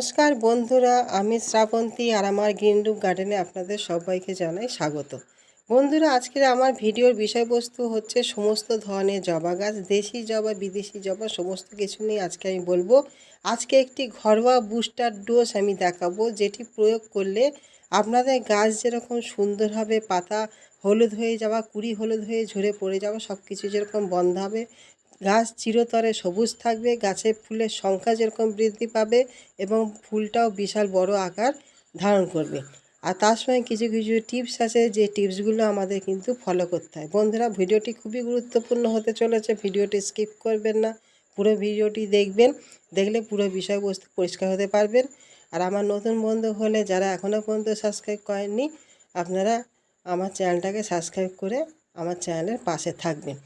নমস্কার বন্ধুরা, আমি শ্রাবন্তী আর আমার গ্রিনরুপ গার্ডেনে আপনাদের সবাইকে জানাই স্বাগত। বন্ধুরা, আজকের আমার ভিডিওর বিষয়বস্তু হচ্ছে সমস্ত ধরনের জবা গাছ, দেশি জবা, বিদেশি জবা, সমস্ত কিছু নিয়ে আজকে আমি বলব। আজকে একটি ঘরোয়া বুস্টার ডোজ আমি দেখাবো, যেটি প্রয়োগ করলে আপনাদের গাছ যেরকম সুন্দর হবে, পাতা হলুদ হয়ে যাওয়া, কুড়ি হলুদ হয়ে ঝরে পড়ে যাওয়া সব কিছু যেরকম বন্ধ হবে গাছ চিরতরে সবুজ থাকবে, গাছে ফুলের সংখ্যা যেরকম বৃদ্ধি পাবে এবং ফুলটাও বিশাল বড় আকার ধারণ করবে। আর তার সঙ্গে কিছু কিছু টিপস আছে যে টিপসগুলো আমাদের কিন্তু ফলো করতে হয়। বন্ধুরা, ভিডিওটি খুবই গুরুত্বপূর্ণ হতে চলেছে, ভিডিওটি স্কিপ করবেন না। পুরো ভিডিওটি দেখবেন, দেখলে পুরো বিষয়বস্তু পরিষ্কার হতে পারবেন। আর আমার নতুন বন্ধু হলে, যারা এখনও পর্যন্ত সাবস্ক্রাইব করেননি, আপনারা আমার চ্যানেলটাকে সাবস্ক্রাইব করে আমার চ্যানেলের পাশে থাকবেন।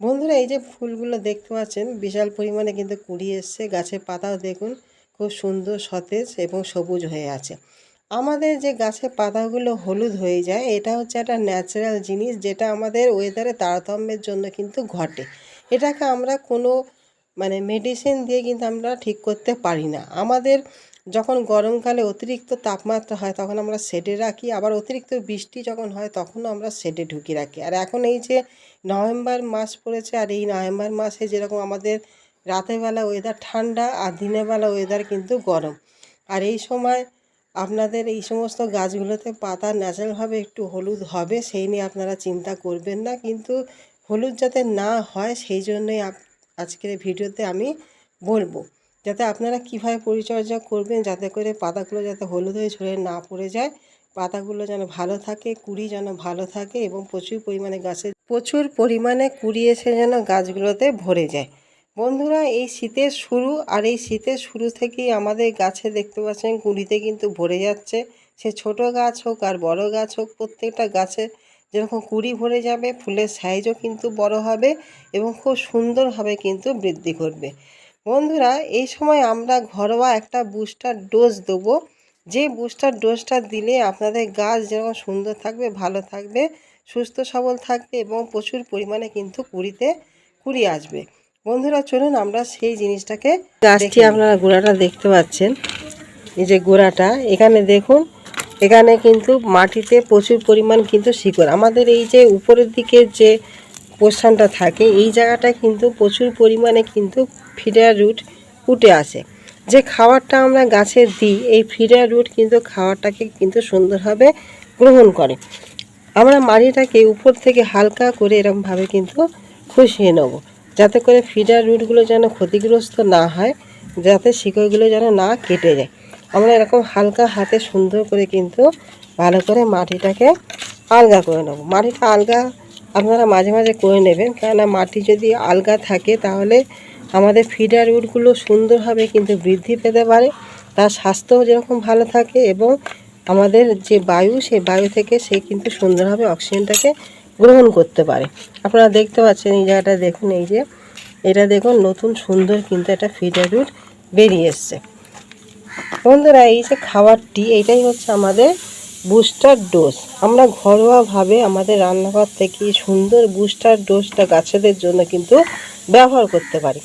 বন্ধুরা, এই যে ফুলগুলো দেখতে পাচ্ছেন, বিশাল পরিমাণে কিন্তু কুড়ি এসছে। গাছের পাতাও দেখুন, খুব সুন্দর, সতেজ এবং সবুজ হয়ে আছে। আমাদের যে গাছের পাতাগুলো হলুদ হয়ে যায়, এটা হচ্ছে একটা ন্যাচারাল জিনিস যেটা আমাদের ওয়েদারে তারতম্যের জন্য কিন্তু ঘটে। এটাকে আমরা কোনো মানে মেডিসিন দিয়ে কিন্তু আমরা ঠিক করতে পারি না। আমাদের যখন গরমকালে অতিরিক্ত তাপমাত্রা হয় তখন আমরা শেডে রাখি, আবার অতিরিক্ত বৃষ্টি যখন হয় তখনও আমরা শেডে ঢুকিয়ে রাখি। আর এখন এই যে নভেম্বর মাস পড়েছে আর এই নভেম্বর মাসে যেরকম আমাদের রাতের বেলা ওয়েদার ঠান্ডা আর দিনের বেলা ওয়েদার কিন্তু গরম। আর এই সময় আপনাদের এই সমস্ত গাছগুলোতে পাতা ন্যাচারালভাবে একটু হলুদ হবে সেই নিয়ে আপনারা চিন্তা করবেন না। কিন্তু হলুদ যাতে না হয় সেই জন্যই আজকের ভিডিওতে আমি বলব। যাতে আপনারা কীভাবে পরিচর্যা করবেন, যাতে করে পাতাগুলো যাতে হলুদ হয়ে ঝরে না পড়ে যায়, পাতাগুলো যেন ভালো থাকে, কুড়ি যেন ভালো থাকে এবং প্রচুর পরিমাণে গাছে প্রচুর পরিমাণে কুড়ি এসে যেন গাছগুলোতে ভরে যায়। বন্ধুরা, এই শীতের শুরু আর এই শীতের শুরু থেকেই আমাদের গাছে দেখতে পাচ্ছেন কুড়িতে কিন্তু ভরে যাচ্ছে। সে ছোট গাছ হোক আর বড় গাছ হোক, প্রত্যেকটা গাছে যেরকম কুড়ি ভরে যাবে, ফুলের সাইজও কিন্তু বড় হবে এবং খুব সুন্দরভাবে কিন্তু বৃদ্ধি করবে বন্ধুরা এই সময় আমরা ঘরোয়া একটা বুস্টার ডোজ দেবো। যে বুস্টার ডোজটা দিলে আপনাদের গাছ যেরকম সুন্দর থাকবে ভালো থাকবে সুস্থ সবল থাকবে এবং প্রচুর পরিমাণে কিন্তু কুড়িতে কুড়ি আসবে। বন্ধুরা চলুন আমরা সেই জিনিসটাকে গাছটি আপনারা গোড়াটা দেখতে পাচ্ছেন। এই যে গোড়াটা এখানে দেখুন এখানে কিন্তু মাটিতে প্রচুর পরিমাণ কিন্তু শিকড়। আমাদের এই যে উপরের দিকে যে পোর্শনটা থাকে এই জায়গাটায় কিন্তু প্রচুর পরিমাণে কিন্তু ফিডার রুট উঠে আসে। যে খাবারটা আমরা গাছে দিই, এই ফিডার রুট কিন্তু খাবারটাকে কিন্তু সুন্দরভাবে গ্রহণ করে। আমরা মাটিটাকে উপর থেকে হালকা করে এরকমভাবে কিন্তু খুশিয়ে নেব, যাতে করে ফিডার রুটগুলো যেন ক্ষতিগ্রস্ত না হয়, যাতে শিকড়গুলো যেন না কেটে যায়। আমরা এরকম হালকা হাতে সুন্দর করে কিন্তু ভালো করে মাটিটাকে আলগা করে নেব। মাটিটা আলগা আপনারা মাঝে মাঝে করে নেবেন, কেননা মাটি যদি আলগা থাকে তাহলে আমাদের ফিডার রুটগুলো সুন্দরভাবে কিন্তু বৃদ্ধি পেতে পারে, তার স্বাস্থ্যও যেরকম ভালো থাকে এবং আমাদের যে বায়ু, সেই বায়ু থেকে সে কিন্তু সুন্দরভাবে অক্সিজেনটাকে গ্রহণ করতে পারে। আপনারা দেখতে পাচ্ছেন এই জায়গাটা, দেখুন এই যে, এটা দেখুন, নতুন সুন্দর কিন্তু একটা ফিডার রুট বেরিয়ে এসছে। বন্ধুরা, এই যে খাবারটি, এটাই হচ্ছে আমাদের বুস্টার ডোজ আমরা ঘরোয়াভাবে আমাদের রান্নাঘর থেকে সুন্দর বুস্টার ডোজটা গাছেদের জন্য কিন্তু ব্যবহার করতে পারি।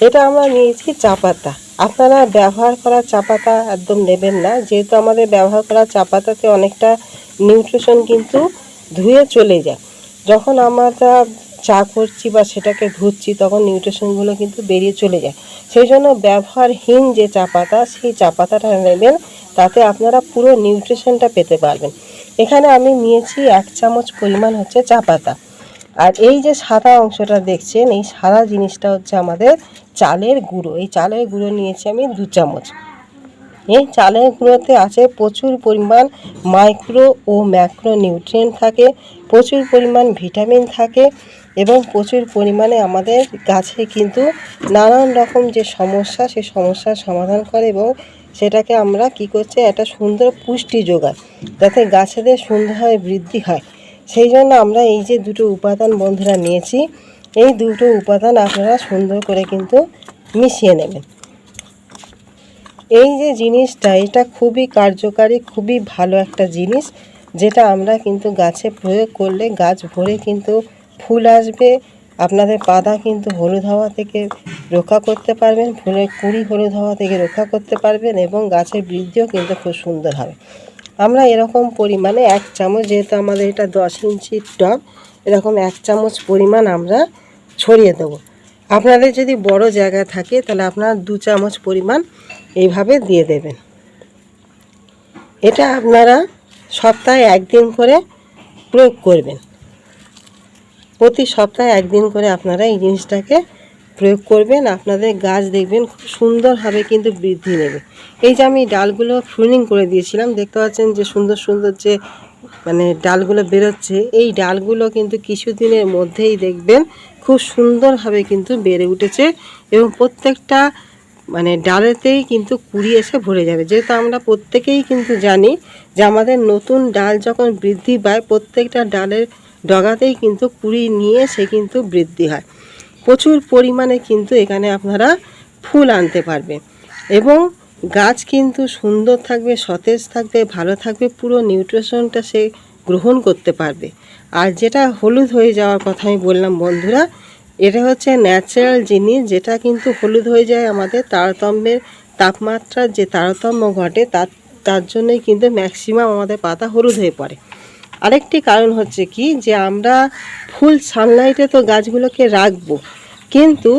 এটা আমরা নিয়েছি চা পাতা। আপনারা ব্যবহার করা চা পাতা একদম নেবেন না। যেহেতু আমাদের ব্যবহার করা চা পাতাতে অনেকটা নিউট্রিশন কিন্তু ধুয়ে চলে যায়। যখন আমরা চা করছি বা সেটাকে ধুচ্ছি, তখন নিউট্রিশনগুলো কিন্তু বেরিয়ে চলে যায়। সেই জন্য ব্যবহারহীন যে চা পাতা, সেই চা পাতাটা নেবেন। তাতে আপনারা পুরো নিউট্রিশনটা পেতে পারবেন। এখানে আমি নিয়েছি এক চামচ পরিমাণ হচ্ছে চা পাতা। আর এই যে সাদা অংশটা দেখছেন, এই সাদা জিনিসটা হচ্ছে আমাদের চালের গুঁড়ো। এই চালের গুঁড়ো নিয়েছি আমি দু চামচ। এই চালের গুঁড়োতে আছে প্রচুর পরিমাণ মাইক্রো ও ম্যাক্রো নিউট্রিয়েন্ট থাকে, প্রচুর পরিমাণ ভিটামিন থাকে এবং প্রচুর পরিমাণে আমাদের গাছে কিন্তু নানান রকম যে সমস্যা, সে সমস্যার সমাধান করে এবং সেটাকে আমরা কি করছি, একটা সুন্দর পুষ্টি যোগায় যাতে গাছেদের সুন্দরভাবে বৃদ্ধি হয়। সেই জন্য আমরা এই যে দুটো উপাদান বন্ধুরা নিয়েছি, এই দুটো উপাদান আপনারা সুন্দর করে কিন্তু মিশিয়ে নেবেন। এই যে জিনিসটা, এটা খুবই কার্যকারী, খুবই ভালো একটা জিনিস, যেটা আমরা কিন্তু গাছে প্রয়োগ করলে গাছ ভরে কিন্তু ফুল আসবে, আপনাদের পাতা কিন্তু হলুদ হওয়া থেকে রক্ষা করতে পারবেন, ফুলের কুড়ি হলুদ হওয়া থেকে রক্ষা করতে পারবেন এবং গাছের বৃদ্ধিও কিন্তু খুব সুন্দর হবে। আমরা এরকম পরিমাণে এক চামচ, যেহেতু আমাদের এটা দশ ইঞ্চির টব, এরকম এক চামচ পরিমাণ আমরা ছড়িয়ে দেবো। আপনাদের যদি বড় জায়গা থাকে, তাহলে আপনারা দু চামচ পরিমাণ এইভাবে দিয়ে দেবেন। এটা আপনারা সপ্তাহে একদিন করে প্রয়োগ করবেন। প্রতি সপ্তাহে একদিন করে আপনারা এই জিনিসটাকে প্রয়োগ করবেন, আপনাদের গাছ দেখবেন খুব সুন্দরভাবে কিন্তু বৃদ্ধি নেবে। এই যে আমি ডালগুলো ফ্রুনিং করে দিয়েছিলাম, দেখতে পাচ্ছেন যে সুন্দর সুন্দর যে মানে ডালগুলো বেরোচ্ছে, এই ডালগুলো কিন্তু কিছুদিনের মধ্যেই দেখবেন খুব সুন্দরভাবে কিন্তু বেড়ে উঠেছে এবং প্রত্যেকটা মানে ডালেতেই কিন্তু কুড়ি এসে ভরে যাবে। যেহেতু আমরা প্রত্যেকেই কিন্তু জানি যে আমাদের নতুন ডাল যখন বৃদ্ধি পায়, প্রত্যেকটা ডালের ডগাতেই কিন্তু কুড়ি নিয়ে সে কিন্তু বৃদ্ধি হয়। প্রচুর পরিমাণে কিন্তু এখানে আপনারা ফুল আনতে পারবেন। এবং গাছ কিন্তু সুন্দর থাকবে, সতেজ থাকবে, ভালো থাকবে, পুরো নিউট্রিশনটা সে গ্রহণ করতে পারবে। আর যেটা হলুদ হয়ে যাওয়ার কথা আমি বললাম বন্ধুরা, এটা হচ্ছে ন্যাচারাল জিনিস, যেটা কিন্তু হলুদ হয়ে যায় আমাদের তারতম্যের তাপমাত্রার যে তারতম্য ঘটে, তার তার জন্যই কিন্তু ম্যাক্সিমাম আমাদের পাতা হলুদ হয়ে পড়ে। আরেকটি কারণ হচ্ছে কি, যে আমরা ফুল সানলাইটে তো গাছগুলোকে রাখব, কিন্তু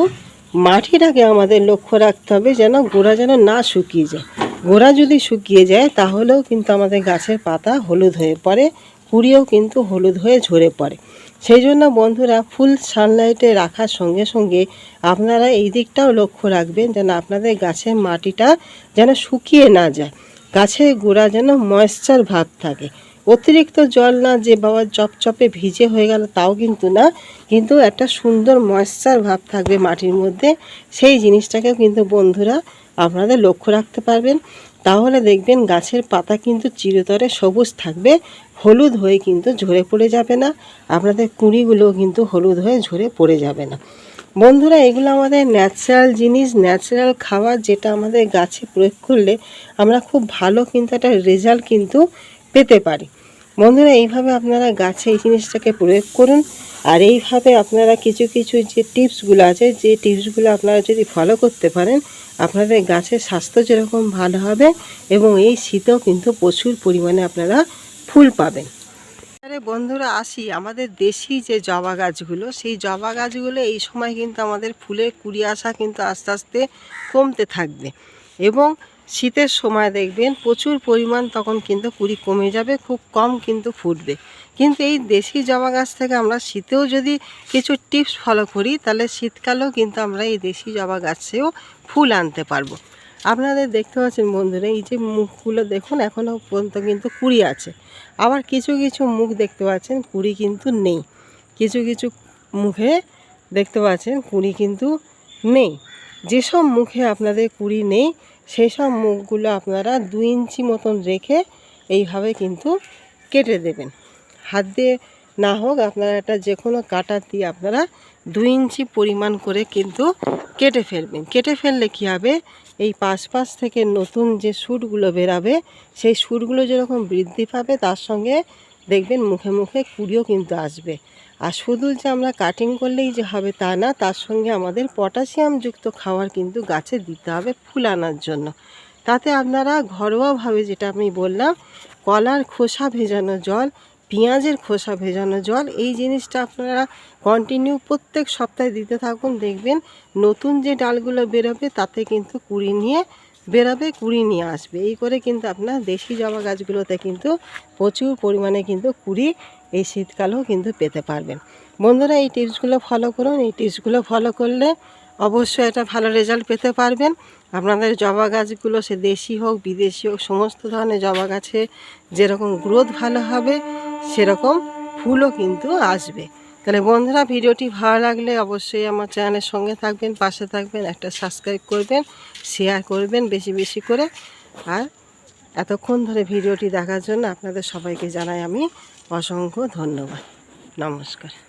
মাটিটাকে আমাদের লক্ষ্য রাখতে হবে যেন গোড়া যেন না শুকিয়ে যায়। গোড়া যদি শুকিয়ে যায়, তাহলেও কিন্তু আমাদের গাছের পাতা হলুদ হয়ে পড়ে কুড়িও কিন্তু হলুদ হয়ে ঝরে পড়ে। সেই জন্য বন্ধুরা, ফুল সানলাইটে রাখার সঙ্গে সঙ্গে আপনারা এই দিকটাও লক্ষ্য রাখবেন যেন আপনাদের গাছের মাটিটা যেন শুকিয়ে না যায়। গাছের গোড়া যেন ময়েশ্চার ভাব থাকে। অতিরিক্ত জল না যে বাবা চপচপে ভিজে হয়ে গেল, তাও কিন্তু না। কিন্তু একটা সুন্দর ময়েশ্চার ভাব থাকবে মাটির মধ্যে। সেই জিনিসটাকেও কিন্তু বন্ধুরা আপনাদের লক্ষ্য রাখতে পারবেন। তাহলে দেখবেন গাছের পাতা কিন্তু চিরতরে সবুজ থাকবে, হলুদ হয়ে কিন্তু ঝরে পড়ে যাবে না। আপনাদের কুঁড়িগুলোও কিন্তু হলুদ হয়ে ঝরে পড়ে যাবে না। বন্ধুরা, এগুলো আমাদের ন্যাচারাল জিনিস ন্যাচারাল খাবার যেটা আমাদের গাছে প্রয়োগ করলে আমরা খুব ভালো কিন্তু একটা রেজাল্ট কিন্তু পেতে পারি। বন্ধুরা, এইভাবে আপনারা গাছে এই জিনিসটাকে প্রয়োগ করুন। আর এইভাবে আপনারা কিছু কিছু যে টিপসগুলো আছে, যে টিপসগুলো আপনারা যদি ফলো করতে পারেন, আপনাদের গাছের স্বাস্থ্য যেরকম ভালো হবে এবং এই শীতেও কিন্তু প্রচুর পরিমাণে আপনারা ফুল পাবেন। আরে বন্ধুরা, আসি। আমাদের দেশি যে জবা গাছগুলো, সেই জবা গাছগুলো এই সময় কিন্তু আমাদের ফুলের কুড়ি আসা কিন্তু আস্তে আস্তে কমতে থাকবে। এবং শীতের সময় দেখবেন প্রচুর পরিমাণ তখন কিন্তু কুড়ি কমে যাবে, খুব কম কিন্তু ফুটবে। কিন্তু এই দেশি জবা গাছ থেকে আমরা শীতেও যদি কিছু টিপস ফলো করি, তাহলে শীতকালেও কিন্তু আমরা এই দেশি জবা গাছেও ফুল আনতে পারব। আপনাদের দেখতে পাচ্ছেন বন্ধুরা, এই যে মুখগুলো দেখুন এখনও পর্যন্ত কিন্তু কুড়ি আছে। আবার কিছু কিছু মুখ দেখতে পাচ্ছেন, কুড়ি কিন্তু নেই। কিছু কিছু মুখে দেখতে পাচ্ছেন, কুড়ি কিন্তু নেই। যেসব মুখে আপনাদের কুড়ি নেই সেই সব মুখগুলো আপনারা দু ইঞ্চি মতন রেখে এইভাবে কিন্তু কেটে দেবেন। হাত দিয়ে না হোক, আপনারা একটা যে কোনো কাটার দিয়ে আপনারা দু ইঞ্চি পরিমাণ করে কিন্তু কেটে ফেলবেন। কেটে ফেললে কী হবে? এই পাশ পাশ থেকে নতুন যে সুরগুলো বেরাবে, সেই সুরগুলো যেরকম বৃদ্ধি পাবে, তার সঙ্গে দেখবেন মুখে মুখে কুড়িও কিন্তু আসবে। আর শুধু যে আমরা কাটিং করলেই যে হবে তা না, তার সঙ্গে আমাদের পটাশিয়ামযুক্ত খাবার কিন্তু গাছে দিতে হবে ফুল আনার জন্য। তাতে আপনারা ঘরোয়াভাবে যেটা আমি বললাম, কলার খোসা ভেজানো জল, পেঁয়াজের খোসা ভেজানো জল, এই জিনিসটা আপনারা কন্টিনিউ প্রত্যেক সপ্তাহে দিতে থাকুন। দেখবেন নতুন যে ডালগুলো বেরোবে, তাতে কিন্তু কুড়ি নিয়ে বেরোবে, কুড়ি নিয়ে আসবে। এই করে কিন্তু আপনার দেশি জবা গাছগুলোতে কিন্তু প্রচুর পরিমাণে কিন্তু কুড়ি এই শীতকালেও কিন্তু পেতে পারবেন। বন্ধুরা, এই টিপসগুলো ফলো করুন। এই টিপসগুলো ফলো করলে অবশ্যই একটা ভালো রেজাল্ট পেতে পারবেন। আপনাদের জবা গাছগুলো সে দেশি হোক, বিদেশি হোক, সমস্ত ধরনের জবা গাছে যেরকম গ্রোথ ভালো হবে, সেরকম ফুলও কিন্তু আসবে। তাহলে বন্ধুরা, ভিডিওটি ভালো লাগলে অবশ্যই আমার চ্যানেলের সঙ্গে থাকবেন, পাশে থাকবেন, একটা সাবস্ক্রাইব করবেন শেয়ার করবেন বেশি বেশি করে। আর এতক্ষণ ধরে ভিডিওটি দেখার জন্য আপনাদের সবাইকে জানাই আমি অসংখ্য ধন্যবাদ। নমস্কার।